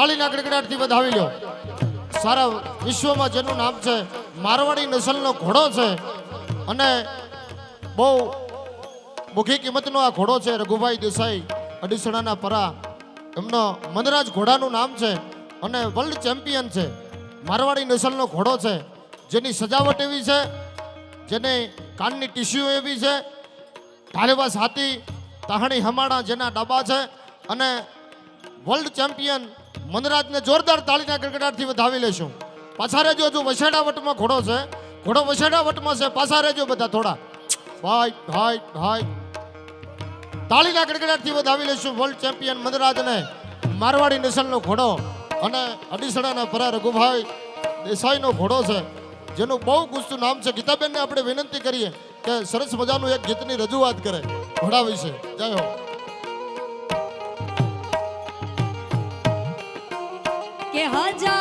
તાળીના ગડગડાટથી વધાવી લ્યો. સારા વિશ્વમાં જેનું નામ છે મારવાડી નસલનો ઘોડો છે. અને બહુ મુખી કિંમતનો આ ઘોડો છે રઘુભાઈ દેસાઈ અડીસણાના પરા. એમનો મનરાજ ઘોડાનું નામ છે અને વર્લ્ડ ચેમ્પિયન છે. મારવાડી નસલનો ઘોડો છે. જેની સજાવટ એવી છે, જેને કાનની ટીસ્યુ એવી છે. ઢાલેવાસ હાથી, તાહણી હમાણા જેના ડબ્બા છે. અને વર્લ્ડ ચેમ્પિયન મનરાજને જોરદાર તાળીના ગડગડાટથી વધાવી લેશું પાછા રહેજો હજુ વસેડા ઘોડો છે. ઘોડો વસેડા છે. પાછા રહેજો બધા થોડા. ભાઈ ભાઈ ભાઈ તાળીના ગડગડાટથી વધાવી લેશું વર્લ્ડ ચેમ્પિયન મનરાજને. મારવાડી નસલનો ઘોડો અને અડીસડાના ભરા રઘુભાઈ દેસાઈનો ઘોડો છે. જેનું બહુ ગુસ્તું નામ છે. ગીતાબેનને આપણે વિનંતી કરીએ કે સરસ મજાનું એક ગીતની રજૂઆત કરે. ઘોડા વિશે. જય હો. કે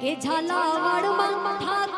કે ઝાલાવાડમાં ઠાકર